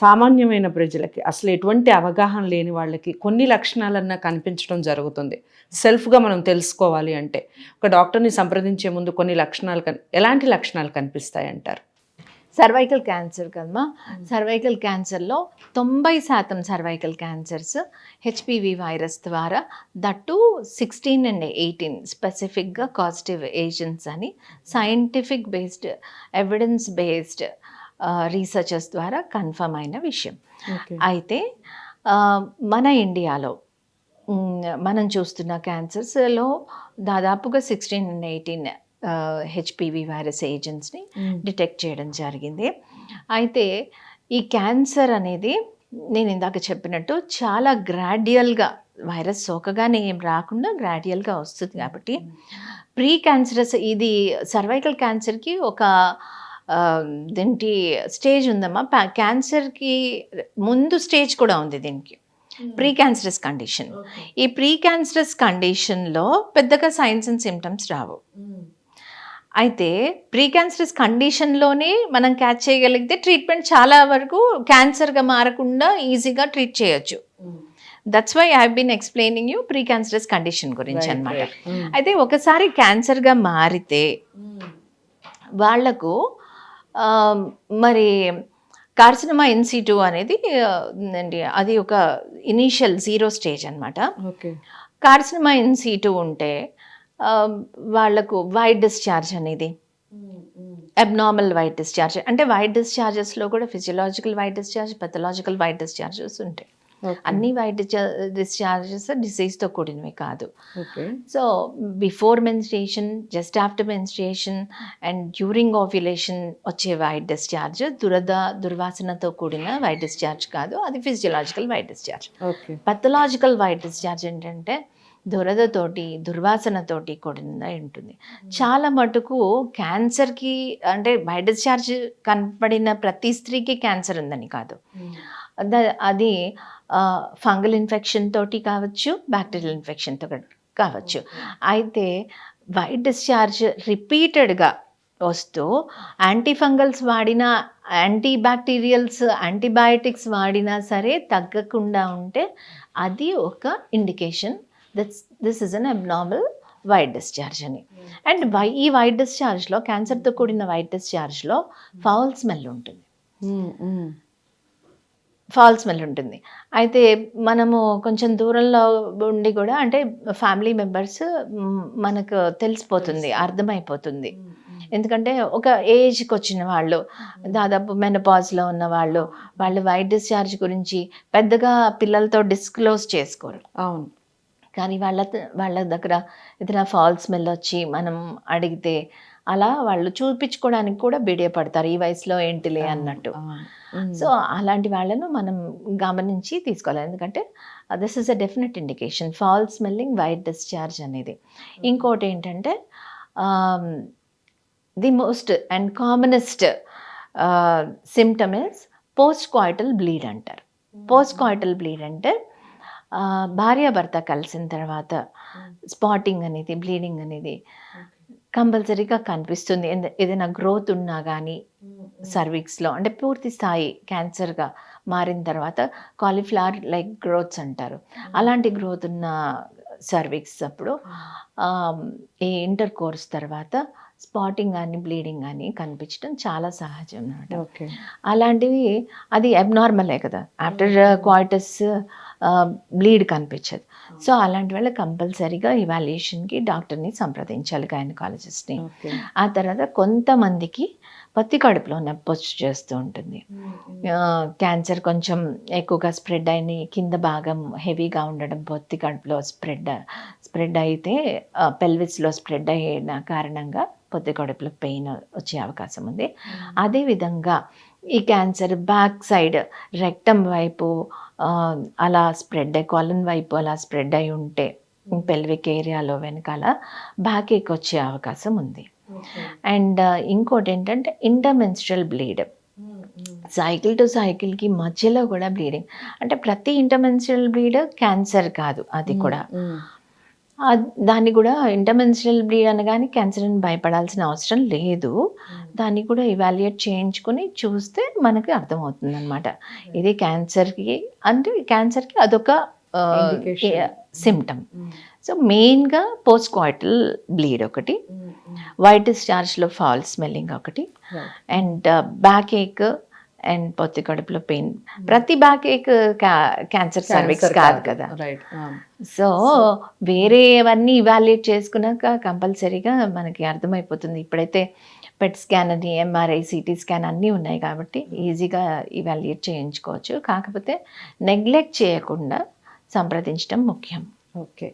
సామాన్యమైన ప్రజలకి అసలు ఎటువంటి అవగాహన లేని వాళ్ళకి కొన్ని లక్షణాలన్నా కనిపించడం జరుగుతుంది. సెల్ఫ్గా మనం తెలుసుకోవాలి అంటే ఒక డాక్టర్ని సంప్రదించే ముందు కొన్ని లక్షణాలు కన్ ఎలాంటి లక్షణాలు కనిపిస్తాయి అంటారు? సర్వైకల్ క్యాన్సర్ కదమ్మా. సర్వైకల్ క్యాన్సర్లో తొంభై శాతం సర్వైకల్ క్యాన్సర్స్ హెచ్పివి వైరస్ ద్వారా దట్టు సిక్స్టీన్ అండ్ ఎయిటీన్ స్పెసిఫిక్గా కాజిటివ్ ఏజెంట్స్ అని scientific based evidence based researchers ద్వారా కన్ఫర్మ్ అయిన విషయం. అయితే మన ఇండియాలో మనం చూస్తున్న క్యాన్సర్స్లో దాదాపుగా sixteen and eighteen HPV virus ఏజెంట్స్ని detect చేయడం జరిగింది. అయితే ఈ క్యాన్సర్ అనేది నేను ఇందాక చెప్పినట్టు చాలా గ్రాడ్యువల్గా వైరస్ సోకగానే ఏం రాకుండా గ్రాడ్యువల్గా వస్తుంది కాబట్టి ప్రీ క్యాన్సరస్ ఇది సర్వైకల్ క్యాన్సర్కి ఒక దీనికి స్టేజ్ ఉందమ్మా. క్యాన్సర్కి ముందు స్టేజ్ కూడా ఉంది దీనికి. Pre cancerous condition. ఈ ప్రీ క్యాన్సరస్ కండిషన్లో పెద్దగా సైన్స్ అండ్ సిమ్టమ్స్ రావు. అయితే ప్రీ క్యాన్సరస్ కండిషన్లోనే మనం క్యాచ్ చేయగలిగితే ట్రీట్మెంట్ చాలా వరకు క్యాన్సర్గా మారకుండా ఈజీగా ట్రీట్ చేయొచ్చు. That's why I been explaining you pre cancerous condition గురించి అనమాట అయితే ఒకసారి క్యాన్సర్గా మారితే వాళ్ళకు మరి కార్సినమా ఇన్సిటూ అనేది ఆ, ఉందండి. అది ఒక ఇనీషియల్ జీరో స్టేజ్ అన్నమాట. ఓకే. కార్సినమా ఇన్సిటూ ఉంటే ఆ, వాళ్ళకు వైట్ డిశ్చార్జ్ అనేది అబ్నార్మల్ వైట్ డిశ్చార్జ్ అంటే వైట్ డిశ్చార్జెస్లో కూడా physiological white discharge pathological white discharges ఉంటాయి. అన్ని వైట్ డిశ్చార్జెస్ డిసీజ్తో కూడినవి కాదు. So before menstruation just after menstruation and during ovulation వచ్చే వైట్ డిశ్చార్జ్ దురద దుర్వాసనతో కూడిన వైట్ డిశ్చార్జ్ కాదు అది physiological white discharge. Pathological white discharge ఏంటంటే దురదతోటి దుర్వాసనతోటి కూడిన ఉంటుంది. చాలా మటుకు క్యాన్సర్కి అంటే వైట్ డిశ్చార్జ్ కనపడిన ప్రతి స్త్రీకి క్యాన్సర్ ఉందని కాదు. ద- అది ఫంగల్ ఇన్ఫెక్షన్ తోటి కావచ్చు బ్యాక్టీరియల్ ఇన్ఫెక్షన్తో కావచ్చు. అయితే వైట్ డిశ్చార్జ్ రిపీటెడ్గా వస్తూ యాంటీఫంగల్స్ వాడినా యాంటీ బ్యాక్టీరియల్స్ యాంటీబయాటిక్స్ వాడినా సరే తగ్గకుండా ఉంటే అది ఒక indication. That's this is an abnormal white discharge అని. అండ్ వై ఈ వైట్ డిశ్చార్జ్లో క్యాన్సర్తో కూడిన వైట్ డిశ్చార్జ్లో ఫౌల్ స్మెల్ ఉంటుంది. ఫాల్ స్మెల్ ఉంటుంది. అయితే మనము కొంచెం దూరంలో ఉండి కూడా అంటే ఫ్యామిలీ మెంబర్స్ మనకు తెలిసిపోతుంది అర్థమైపోతుంది. ఎందుకంటే ఒక ఏజ్కి వచ్చిన వాళ్ళు దాదాపు మెనపాజ్లో ఉన్న వాళ్ళు వాళ్ళు వైట్ డిశ్చార్జ్ గురించి పెద్దగా పిల్లలతో డిస్క్లోజ్ చేసుకోరు. అవును. కానీ వాళ్ళ వాళ్ళ దగ్గర ఏదైనా ఫాల్ స్మెల్ వచ్చి మనం అడిగితే అలా వాళ్ళు చూపించుకోవడానికి కూడా బిడియపడతారు ఈ వయసులో ఏంటిలే అన్నట్టు. సో అలాంటి వాళ్ళను మనం గమనించి తీసుకోవాలి. ఎందుకంటే this is a definite indication foul smelling white discharge అనేది. ఇంకోటి ఏంటంటే the most and commonest symptom is post coital bleed అంటారు. పోస్ట్ కాయిటల్ బ్లీడ్ అంటే భార్యాభర్త కలిసిన తర్వాత స్పాటింగ్ అనేది బ్లీడింగ్ అనేది కంపల్సరీగా కనిపిస్తుంది. ఏదైనా గ్రోత్ ఉన్నా కానీ సర్విక్స్లో అంటే పూర్తి స్థాయి క్యాన్సర్గా మారిన తర్వాత కాలీఫ్లవర్ లైక్ గ్రోత్స్ అంటారు. అలాంటి గ్రోత్ ఉన్న సర్విక్స్ అప్పుడు ఈ ఇంటర్ కోర్స్ తర్వాత స్పాటింగ్ కానీ బ్లీడింగ్ కానీ కనిపించడం చాలా సహజం అన్నమాట. ఓకే. అలాంటివి అది అబ్నార్మలే కదా. ఆఫ్టర్ క్వార్టర్స్ బ్లీడ్ కనిపించదు. సో అలాంటి వాళ్ళ కంపల్సరీగా ఇవాల్యుయేషన్కి డాక్టర్ని సంప్రదించాలి గైనకాలజిస్ట్ని. ఆ తర్వాత కొంతమందికి పత్తి కడుపులో నొప్పి వచ్చి చేస్తూ ఉంటుంది. క్యాన్సర్ కొంచెం ఎక్కువగా స్ప్రెడ్ అయిన కింద భాగం హెవీగా ఉండడం పొత్తి కడుపులో స్ప్రెడ్ స్ప్రెడ్ అయితే పెల్విస్లో స్ప్రెడ్ అయిన కారణంగా పొత్తి కడుపులో పెయిన్ వచ్చే అవకాశం ఉంది. అదేవిధంగా ఈ క్యాన్సర్ బ్యాక్ సైడ్ రెక్టమ్ వైపు అలా స్ప్రెడ్ అయ్యి కాలన్ వైపు అలా స్ప్రెడ్ అయి ఉంటే పెల్విక్ ఏరియాలో వెనకాల బ్యాక్ ఏక్ వచ్చే అవకాశం ఉంది. అండ్ ఇంకోటి ఏంటంటే ఇంటర్మెన్స్ట్రల్ బ్లీడ్. సైకిల్ టు సైకిల్కి మధ్యలో కూడా బ్లీడింగ్. అంటే ప్రతి ఇంటర్మెన్స్ట్రల్ బ్లీడ్ క్యాన్సర్ కాదు అది కూడా. దాన్ని కూడా ఇంటర్మెన్స్ట్రల్ బ్లీడ్ అనగానే క్యాన్సర్ అని భయపడాల్సిన అవసరం లేదు. దాన్ని కూడా ఇవాల్యుయేట్ చేయించుకుని చూస్తే మనకి అర్థమవుతుంది అనమాట ఇది క్యాన్సర్కి అంటే క్యాన్సర్కి అదొక. సిమ్టమ్ సో మెయిన్గా పోస్ట్ క్వార్టల్ బ్లీడ్ ఒకటి వైట్ స్టార్చ్లో ఫాల్ స్మెల్లింగ్ ఒకటి అండ్ బ్యాక్ ఏక్ అండ్ పొత్తి కడుపులో పెయిన్ ప్రతి బ్యాక్ ఏక్ క్యాన్సర్ సర్విక్స్ కాదు కదా సో వేరేవన్నీ ఇవాల్యుయేట్ చేసుకున్నాక కంపల్సరీగా మనకి అర్థమైపోతుంది. ఇప్పుడైతే పెట్ స్కాన్ అని ఎంఆర్ఐ సిటీ స్కాన్ అన్నీ ఉన్నాయి కాబట్టి ఈజీగా ఇవాల్యుయేట్ చేయించుకోవచ్చు. కాకపోతే నెగ్లెక్ట్ చేయకుండా సంప్రదించడం ముఖ్యం. ఓకే